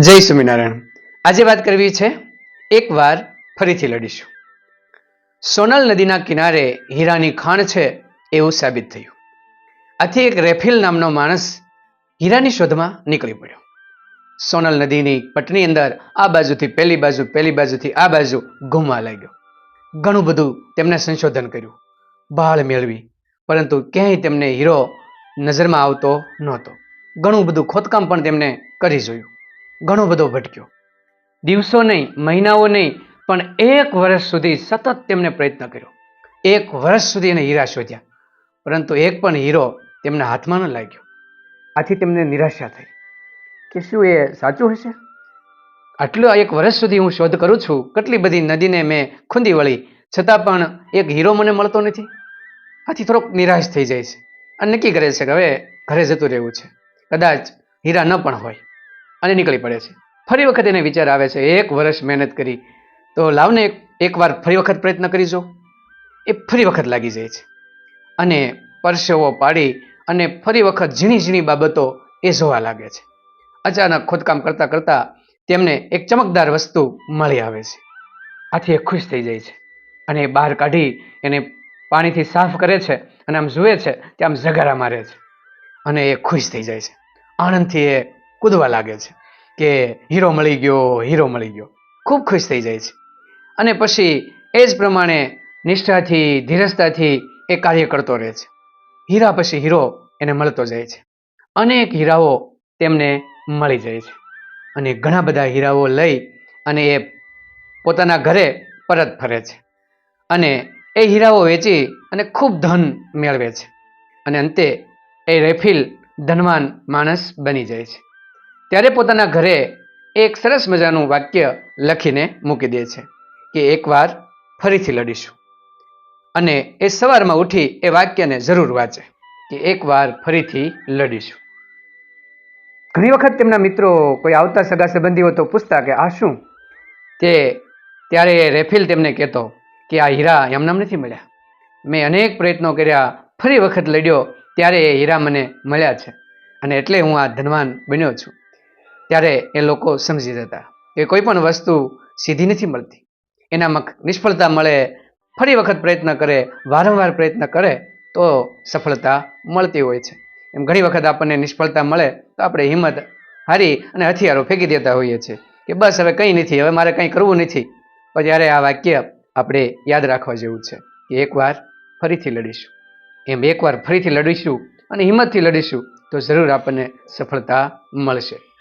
જય સ્વામિનારાયણ. આજે વાત કરવી છે, એકવાર ફરીથી લડીશું. સોનલ નદીના કિનારે હીરાની ખાણ છે એવું સાબિત થયું. આથી એક રેફિલ નામનો માણસ હીરાની શોધમાં નીકળી પડ્યો. સોનલ નદીની પટની અંદર આ બાજુથી પેલી બાજુ, પેલી બાજુથી આ બાજુ ઘૂમવા લાગ્યો. ઘણું બધું તેમણે સંશોધન કર્યું. બહાળ મેળવી, પરંતુ ક્યાંય તેમને હીરો નજરમાં આવતો નહોતો. ઘણું બધું ખોદકામ પણ તેમણે કરી જોયું. ઘણો બધો ભટક્યો. દિવસો નહીં, મહિનાઓ નહીં, પણ એક વર્ષ સુધી સતત તેમણે પ્રયત્ન કર્યો. એક વર્ષ સુધી એને હીરા શોધ્યા. પરંતુ એક પણ હીરો તેમના હાથમાં ન લાગ્યો. આથી તેમને નિરાશા થઈ. કે શું એ સાચું હશે? આટલું એક વર્ષ સુધી હું શોધ કરું છું, કેટલી બધી નદીને મેં ખૂંદી વળી, છતાં પણ એક હીરો મને મળતો નથી. આથી થોડોક નિરાશ થઈ જાય છે. અને નક્કી કરે છે કે હવે ઘરે જતું રહેવું છે. કદાચ હીરા ન પણ હોય. અને નીકળી પડે છે. ફરી વખત એને વિચાર આવે છે, એક વર્ષ મહેનત કરી, તો લાવને એક એકવાર ફરી વખત પ્રયત્ન કરી જો એ ફરી વખત લાગી જાય છે. અને પરસેવો પાડી અને ફરી વખત ઝીણી ઝીણી બાબતો એ જોવા લાગે છે. અચાનક ખોદકામ કરતાં કરતાં તેમને એક ચમકદાર વસ્તુ મળી આવે છે. આથી એ ખુશ થઈ જાય છે અને બહાર કાઢી એને પાણીથી સાફ કરે છે અને આમ જુએ છે કે આમ જગારા મારે છે. અને એ ખુશ થઈ જાય છે. આનંદથી એ કૂદવા લાગે છે કે હીરો મળી ગયો, હીરો મળી ગયો. ખૂબ ખુશ થઈ જાય છે. અને પછી એ જ પ્રમાણે નિષ્ઠાથી, ધીરજતાથી એ કાર્ય કરતો રહે છે. હીરા પછી હીરો એને મળતો જાય છે. અનેક હીરાઓ તેમને મળી જાય છે. અને ઘણા બધા હીરાઓ લઈ અને એ પોતાના ઘરે પરત ફરે છે. અને એ હીરાઓ વેચી અને ખૂબ ધન મેળવે છે. અને અંતે એ રેફિલ ધનવાન માણસ બની જાય છે. ત્યારે પોતાના ઘરે એક સરસ મજાનું વાક્ય લખીને મૂકી દે છે કે એકવાર ફરીથી લડીશું. અને એ સવારમાં ઉઠી એ વાક્યને જરૂર વાંચે કે એકવાર ફરીથી લડીશું. ઘણી વખત તેમના મિત્રો કોઈ આવતા સગા સંબંધીઓ તો પૂછતા કે આ શું? તે ત્યારે રેફિલ તેમને કહેતો કે આ હીરા એમનામ નથી મળ્યા. મેં અનેક પ્રયત્નો કર્યા, ફરી વખત લડ્યો, ત્યારે એ હીરા મને મળ્યા છે. અને એટલે હું આ ધનવાન બન્યો છું. ત્યારે એ લોકો સમજી જતા કે કોઈ પણ વસ્તુ સીધી નથી મળતી. એનામાં નિષ્ફળતા મળે, ફરી વખત પ્રયત્ન કરે, વારંવાર પ્રયત્ન કરે, તો સફળતા મળતી હોય છે. એમ ઘણી વખત આપણને નિષ્ફળતા મળે, તો આપણે હિંમત હારી અને હથિયારો ફેંકી દેતા હોઈએ છીએ કે બસ હવે કંઈ નથી, હવે મારે કંઈ કરવું નથી. પણ ત્યારે આ વાક્ય આપણે યાદ રાખવા જેવું છે કે એકવાર ફરીથી લડીશું. એમ એકવાર ફરીથી લડીશું અને હિંમતથી લડીશું, તો જરૂર આપણને સફળતા મળશે.